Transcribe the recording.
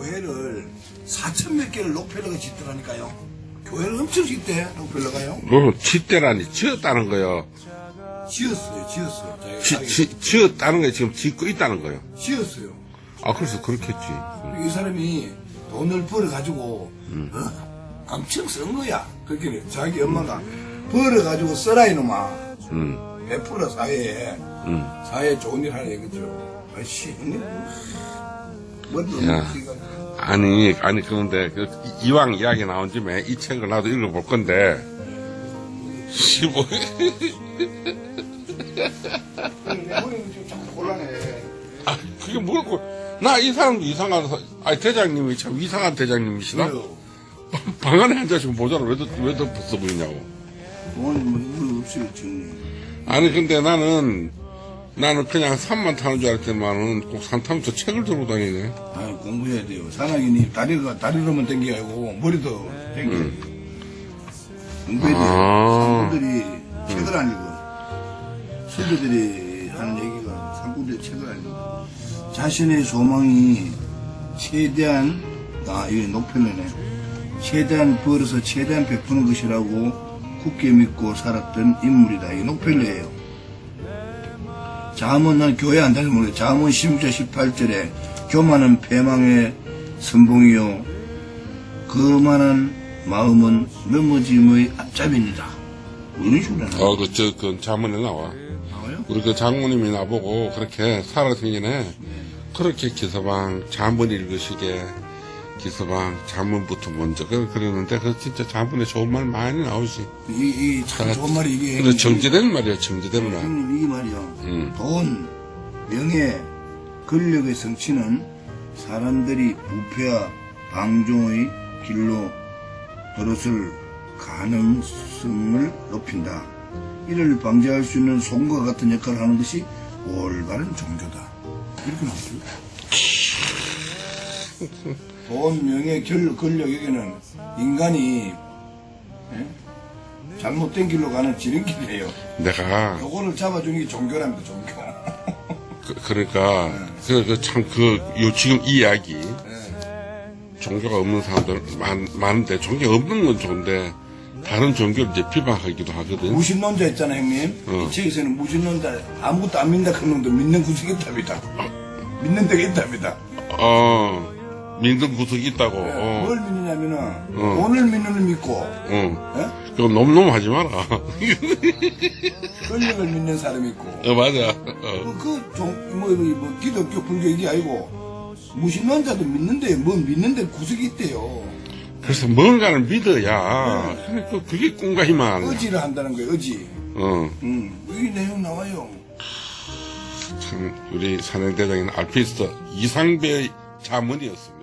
교회를 4천 몇 개를 록펠러가 짓더라니까요. 교회를 엄청 짓대, 록펠러가요. 뭐, 짓대라니, 지었다는 거요. 지었어요, 지었어요. 지, 지, 지었다는 게 지금 짓고 있다는 거요. 지었어요. 아, 그래서 그렇겠지. 그리고 이 사람이 돈을 벌어가지고, 어? 엄청 쓴 거야. 그렇게 자기 엄마가 벌어가지고 써라 이놈아. 음, 베풀어 사회에. 음. 사회에 좋은 일 하는 얘기죠. 아이씨, 형님. 야. 아니, 아니, 그런데, 그, 이- 이왕 이야기 나온 김에 이 책을 나도 읽어볼 건데, 15, 내 머리는 지금 자꾸 곤란해. 아, 그게 뭐고, 나 이 사람도 이상한, 사- 아니, 대장님이 참 이상한 대장님이시나? 그래요. 방 안에 앉아있으면 모자를 왜, 더- 왜 덮었어 보이냐고. 뭐, 없어요. 아니, 근데 나는, 나는 그냥 산만 타는 줄 알았더니만은 꼭 산 타면서 책을 들고 다니네. 아 공부해야 돼요. 사나기니 다리가, 다리로만 땡겨야 하고, 머리도 땡겨. 공부해야 돼요. 아. 상구들이 책을 안 읽어. 선배들이 하는 얘기가 상구들이 책을 안 읽어. 자신의 소망이 최대한, 아, 이게 높여내네. 최대한 벌어서 최대한 베푸는 것이라고 굳게 믿고 살았던 인물이다. 이게 녹펠러예요. 자문, 난 교회 안 다니는 모르겠 자문 16절 18절에 교만은 패망의 선봉이요. 그만한 마음은 넘어짐의 앞잡이니다. 뭐 이런 식으로 나와요. 어, 그, 저, 그, 자문에 나와. 나와요? 우리 그 장모님이 나보고 그렇게 살아생전에 그렇게 기서방 자문 읽으시게 기서방 자문부터 먼저 그- 그랬는데 그 진짜 자문에 좋은 말 많이 나오지. 이, 이, 참 좋은 말이 이게. 근데 정제된 말이야, 정제된 말. 형님, 이게 말이야. 음. 돈, 명예, 권력의 성취는 사람들이 부패와 방종의 길로 들어설 가능성을 높인다. 이를 방지할 수 있는 송과 같은 역할을 하는 것이 올바른 종교다. 이렇게 나왔어요. 돈, 명예, 결, 권력, 여기는 인간이 예? 잘못된 길로 가는 지름길이에요. 내가 요거를 잡아주는 게 종교랍니다, 종교. 그, 러니까 그참그 요 지금 이 이야기 종교가 없는 사람들 많, 많은데 종교 없는 건 좋은데 다른 종교를 이제 비방하기도 하거든. 무신론자 있잖아, 형님. 어. 이 책에서는 무신론자, 아무것도 안 믿는다 그런 놈도 믿는 구석이 있답니다. 믿는 데가 있답니다. 어 믿는 구석이 있다고. 어, 뭘 믿느냐면은, 돈을 믿는 을 믿고, 어. 예? 그거 놈놈 하지 마라. 권력을 믿는 사람이 있고, 어, 맞아. 어. 그, 그 종, 뭐, 뭐, 뭐, 기독교, 불교 이게 아니고, 무신론자도 믿는데, 뭐 믿는데 구석이 있대요. 그래서 뭔가를 믿어야. 그- 그게 꿈과 희망. 의지를 한다는 거예요, 의지. 어. 음, 이 내용 나와요. 참, 우리 산행대장인 알피스트 이상배의 자문이었습니다.